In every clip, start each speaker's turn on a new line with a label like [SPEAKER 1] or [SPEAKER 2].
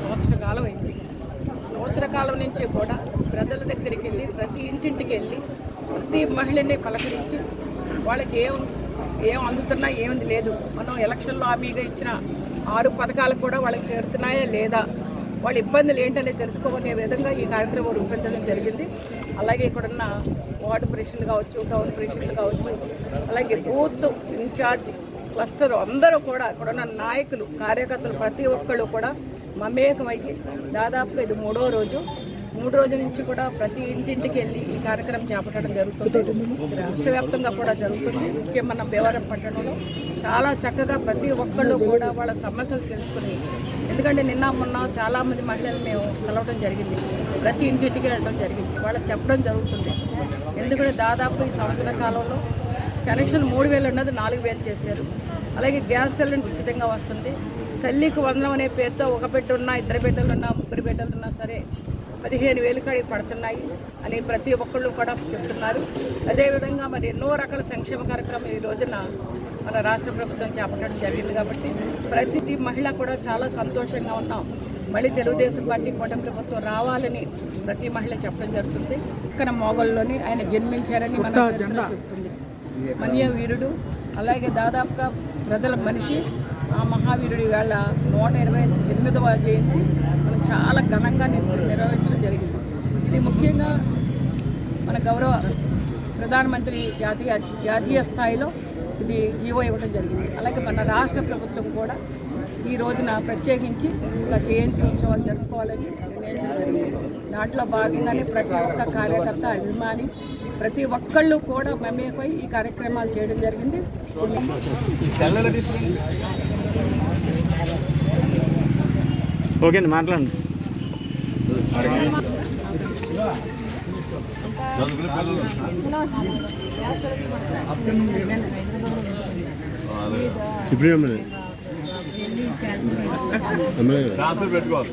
[SPEAKER 1] సంవత్సర కాలం అయింది. సంవత్సర కాలం నుంచి కూడా ప్రజల దగ్గరికి వెళ్ళి ప్రతి ఇంటింటికి వెళ్ళి ప్రతి మహిళని పలకరించి వాళ్ళకి ఏం ఏం అందుతున్నా ఏమిది లేదు. మనం ఎలక్షన్లో హామీగా ఇచ్చిన ఆరు పథకాలు కూడా వాళ్ళకి చేరుతున్నాయా లేదా? వాళ్ళ ఇబ్బందులు ఏంటనేది తెలుసుకోనే విధంగా ఈ కార్యక్రమం రూపొందించడం జరిగింది. అలాగే ఇక్కడున్న వార్డు ప్రెసిడెంట్లు కావచ్చు టౌన్ ప్రెసిడెంట్లు కావచ్చు అలాగే బూత్ ఇన్ఛార్జ్ క్లస్టర్ అందరూ కూడా ఇక్కడున్న నాయకులు కార్యకర్తలు ప్రతి ఒక్కళ్ళు కూడా మమేకమయ్యి దాదాపుగా ఇది మూడో రోజు. మూడు రోజుల నుంచి కూడా ప్రతి ఇంటింటికి వెళ్ళి ఈ కార్యక్రమం చేపట్టడం జరుగుతుంది. రాష్ట్రవ్యాప్తంగా కూడా జరుగుతుంది. ముఖ్యమైన బేవరం భీవరం పట్టణంలో చాలా చక్కగా ప్రతి ఒక్కళ్ళు కూడా వాళ్ళ సమస్యలు తెలుసుకుని ఎందుకంటే నిన్న మొన్న చాలామంది మహిళలు మేము కలవడం జరిగింది. ప్రతి ఇంటింటికి వెళ్ళడం జరిగింది. వాళ్ళకి చెప్పడం జరుగుతుంది. ఎందుకంటే దాదాపు ఈ సంవత్సర కాలంలో కనెక్షన్ మూడు వేలు ఉన్నది నాలుగు వేలు చేశారు. అలాగే గ్యాస్ సిలిండర్ ఉచితంగా వస్తుంది. తల్లికి వందనం అనే పేరుతో ఒక బిడ్డ ఉన్నా ఇద్దరు బిడ్డలు ఉన్నా ముగ్గురు బిడ్డలు ఉన్నా సరే పదిహేను వేలు కాడికి పడుతున్నాయి అని ప్రతి ఒక్కళ్ళు కూడా చెప్తున్నారు. అదేవిధంగా మరి ఎన్నో రకాల సంక్షేమ కార్యక్రమాలు ఈ రోజున మన రాష్ట్ర ప్రభుత్వం చేపట్టడం జరిగింది కాబట్టి ప్రతి మహిళ కూడా చాలా సంతోషంగా ఉన్నాం. మళ్ళీ తెలుగుదేశం పార్టీ కూటమి ప్రభుత్వం రావాలని ప్రతి మహిళ చెప్పడం జరుగుతుంది. ఇక్కడ మోగల్లోని ఆయన జన్మించారని మన చెప్తుంది. మన్య వీరుడు అలాగే దాదాపుగా ప్రజల మనిషి. ఆ మహావీరుడి వేళ నూట ఇరవై ఎనిమిదవ జయంతి మనం చాలా ఘనంగా నిర్వహించడం జరిగింది. ఇది ముఖ్యంగా మన గౌరవ ప్రధానమంత్రి జాతీయ జాతీయ స్థాయిలో ఇది జీవో ఇవ్వడం జరిగింది. అలాగే మన రాష్ట్ర ప్రభుత్వం కూడా ఈ రోజున ప్రత్యేకించి ఇలా జయంతి ఉత్సవాలు జరుపుకోవాలని నిర్ణయించడం జరిగింది. దాంట్లో భాగంగానే ప్రతి ఒక్క కార్యకర్త అభిమాని ప్రతి ఒక్కళ్ళు కూడా మమేకై ఈ కార్యక్రమాలు చేయడం జరిగింది.
[SPEAKER 2] ఓకే అండి మాట్లాడండి.
[SPEAKER 3] ఇప్పుడు
[SPEAKER 4] పెట్టుకోవాలి.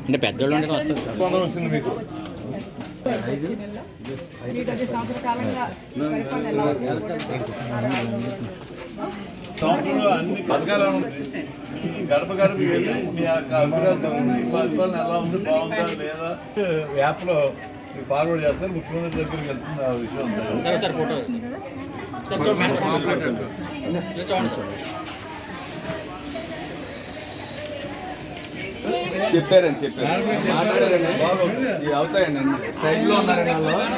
[SPEAKER 2] అంటే పెద్దోళ్ళు ఉంటే వస్తుంది
[SPEAKER 4] పొందడం వచ్చింది మీకు
[SPEAKER 1] మీకు అది సంవత్సర కాలంగా పరిపాలన ఎలా ఉంది?
[SPEAKER 4] సంవత్సరంలో అన్ని పథకాలు. గడప గడప వెళ్ళి మీ యొక్క అభిప్రాయాలు ఎలా ఉంది బాగుందా లేదా యాప్లో మీరు ఫార్వర్డ్ చేస్తారు ముఖ్యమంత్రి దగ్గరికి వెళ్తుంది ఆ విషయం
[SPEAKER 2] సార్ చూడండి
[SPEAKER 5] చెప్పారని చెప్పారు. మాట్లాడారండి. ఇవి అవుతాయండి సైడ్లో ఉన్నారండి వాళ్ళు.